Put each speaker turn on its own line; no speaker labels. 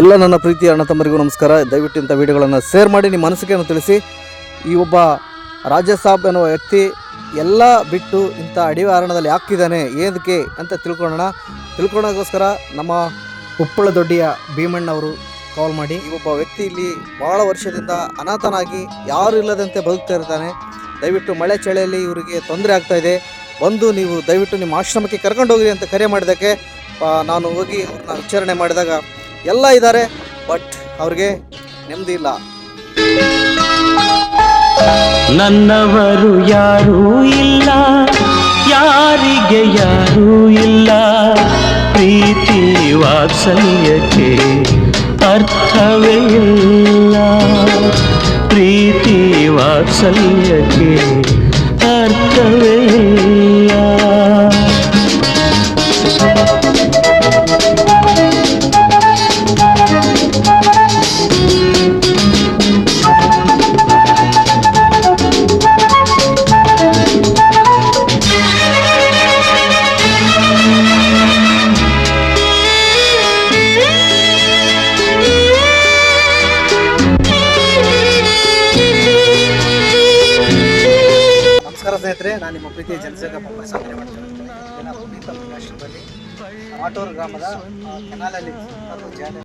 ಎಲ್ಲ ನನ್ನ ಪ್ರೀತಿಯ ಅಣ್ಣ ತಮ್ಮರಿಗೂ ನಮಸ್ಕಾರ. ದಯವಿಟ್ಟು ಇಂಥ ವಿಡಿಯೋಗಳನ್ನು ಶೇರ್ ಮಾಡಿ, ನಿಮ್ಮ ಅನಿಸಿಕೆಯನ್ನು ತಿಳಿಸಿ. ಈ ಒಬ್ಬ ರಾಜ ಸಾಬ್ ಎನ್ನುವ ವ್ಯಕ್ತಿ ಎಲ್ಲ ಬಿಟ್ಟು ಇಂಥ ಅಡಿವಾರಣದಲ್ಲಿ ಹಾಕಿದ್ದಾನೆ. ಏನಕ್ಕೆ ಅಂತ ತಿಳ್ಕೊಳ್ಳೋಣ. ತಿಳ್ಕೊಳ್ಳೋಕ್ಕೋಸ್ಕರ ನಮ್ಮ ಉಪ್ಪಳ ದೊಡ್ಡಿಯ ಭೀಮಣ್ಣವರು ಕಾಲ್ ಮಾಡಿ. ಈ ಒಬ್ಬ ವ್ಯಕ್ತಿ ಇಲ್ಲಿ ಬಹಳ ವರ್ಷದಿಂದ ಅನಾಥನಾಗಿ ಯಾರು ಇಲ್ಲದಂತೆ ಬದುಕ್ತಾ ಇರ್ತಾನೆ. ದಯವಿಟ್ಟು ಮಳೆ ಚಳಿಯಲ್ಲಿ ಇವರಿಗೆ ತೊಂದರೆ ಆಗ್ತಾ ಇದೆ. ಬಂದು ನೀವು ದಯವಿಟ್ಟು ನಿಮ್ಮ ಆಶ್ರಮಕ್ಕೆ ಕರ್ಕೊಂಡು ಹೋಗಿರಿ ಅಂತ ಕರೆ ಮಾಡಿದ್ದಕ್ಕೆ ನಾನು ಹೋಗಿ ಅವ್ರನ್ನ ವಿಚಾರಣೆ ಮಾಡಿದಾಗ ಎಲ್ಲ ಇದ್ದಾರೆ ಬಟ್ ಅವ್ರಿಗೆ ನೆಮ್ಮದಿ ಇಲ್ಲ.
ನನ್ನವರು ಯಾರೂ ಇಲ್ಲ, ಯಾರಿಗೆ ಯಾರೂ ಇಲ್ಲ. ಪ್ರೀತಿ ವಾತ್ಸಲ್ಯಕ್ಕೆ ಅರ್ಥವೇ ಇಲ್ಲ. ಪ್ರೀತಿ ವಾತ್ಸಲ್ಯಕ್ಕೆ ಅರ್ಥವೇ
ಸ್ನೇಹಿತರೆ ನಾನು ನಿಮ್ಮ ಪ್ರೀತಿಯ ಜನಸೇವಕ ಸಾಧನೆ ಮಾಡ್ತೀನಿ. ಆಟೋರ್ ಗ್ರಾಮದ ಕೆನಾಲಲ್ಲಿ ಜಾಗ